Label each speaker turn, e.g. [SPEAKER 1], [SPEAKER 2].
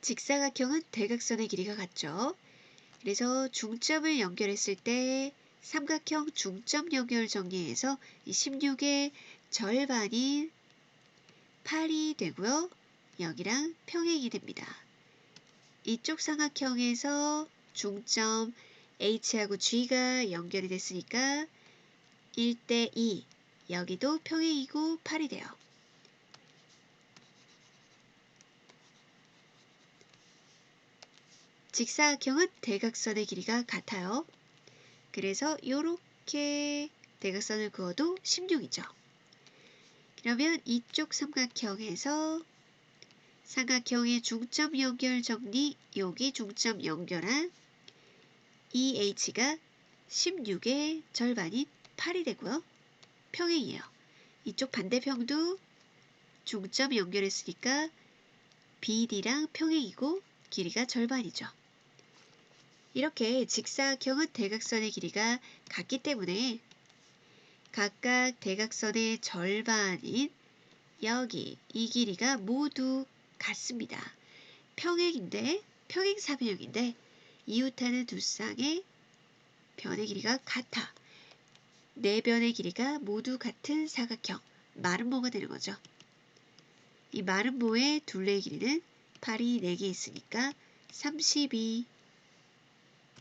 [SPEAKER 1] 직사각형은 대각선의 길이가 같죠. 그래서 중점을 연결했을 때 삼각형 중점 연결 정리해서 이 16의 절반인 8이 되고요. 여기랑 평행이 됩니다. 이쪽 삼각형에서 중점 H하고 G가 연결이 됐으니까 1대 2 여기도 평행이고 8이 돼요. 직사각형은 대각선의 길이가 같아요. 그래서 이렇게 대각선을 그어도 16이죠. 그러면 이쪽 삼각형에서 삼각형의 중점 연결 정리 여기 중점 연결한 EH가 16의 절반인 8이 되고요. 평행이에요. 이쪽 반대평도 중점 연결했으니까 BD랑 평행이고 길이가 절반이죠. 이렇게 직사각형은 대각선의 길이가 같기 때문에 각각 대각선의 절반인 여기 이 길이가 모두 같습니다. 평행인데 평행 삼형인데 이웃하는 두 쌍의 변의 길이가 같아. 네 변의 길이가 모두 같은 사각형 마름모가 되는 거죠. 이 마름모의 둘레의 길이는 8이 4개 있으니까 32